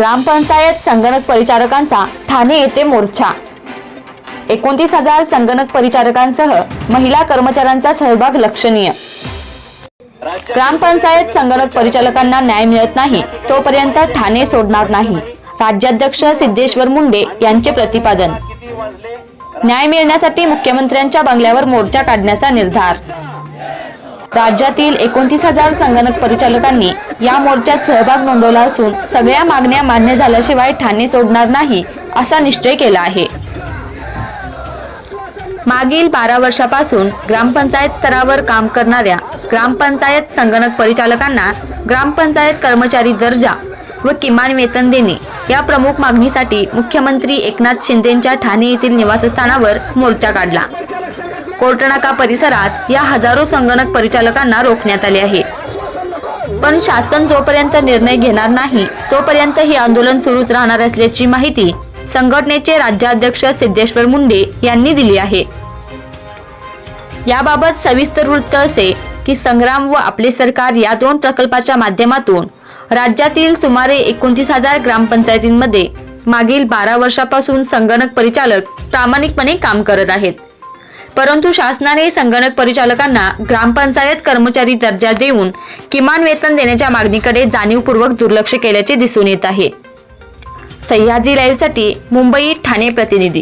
ग्रामपंचायत संगणक परिचारकांचा ठाणे येथे मोर्चा. एकोणतीस हजार संगणक परिचारकांसह महिला कर्मचाऱ्यांचा सहभाग लक्षणीय. ग्रामपंचायत संगणक परिचालकांना न्याय मिळत नाही तोपर्यंत ठाणे सोडणार नाही. राज्याध्यक्ष सिद्धेश्वर मुंडे यांचे प्रतिपादन. न्याय मिळण्यासाठी मुख्यमंत्र्यांच्या बंगल्यावर मोर्चा काढण्याचा निर्धार. राज्यातील एकोणतीस हजार संगणक परिचालकांनी या मोर्चात सहभाग नोंदवला असून सगळ्या मागण्या मान्य झाल्याशिवाय ठाणे सोडणार नाही असा निश्चय केला आहे. मागील बारा वर्षापासून ग्रामपंचायत स्तरावर काम करणाऱ्या ग्रामपंचायत संगणक परिचालकांना ग्रामपंचायत कर्मचारी दर्जा व किमान वेतन देणे या प्रमुख मागणीसाठी मुख्यमंत्री एकनाथ शिंदेंच्या ठाणे येथील निवासस्थानावर मोर्चा काढला. कोर्टनाका परिसरात या हजारो संगणक परिचालकांना रोखण्यात आले आहे. पण शासन जोपर्यंत निर्णय घेणार नाही तोपर्यंत हे आंदोलन सुरूच राहणार असल्याची माहिती संघटनेचे राज्याध्यक्ष सिद्धेश्वर मुंडे यांनी दिली आहे. याबाबत सविस्तर वृत्त असे की संग्राम व आपले सरकार या दोन प्रकल्पाच्या माध्यमातून राज्यातील सुमारे एकोणतीस हजार ग्रामपंचायतींमध्ये मागील बारा वर्षापासून संगणक परिचालक प्रामाणिकपणे काम करत आहेत. परंतु शासनाने संगणक परिचालकांना ग्रामपंचायत कर्मचारी दर्जा देऊन किमान वेतन देण्याच्या मागणीकडे जाणीवपूर्वक दुर्लक्ष केल्याचे दिसून येत आहे. सह्याद्री लाईव्हसाठी मुंबई ठाणे प्रतिनिधी.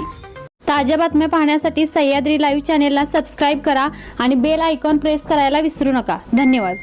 ताज्या बातम्या पाहण्यासाठी सह्याद्री लाईव्ह चॅनेलला सबस्क्राईब करा आणि बेल आयकॉन प्रेस करायला विसरू नका. धन्यवाद.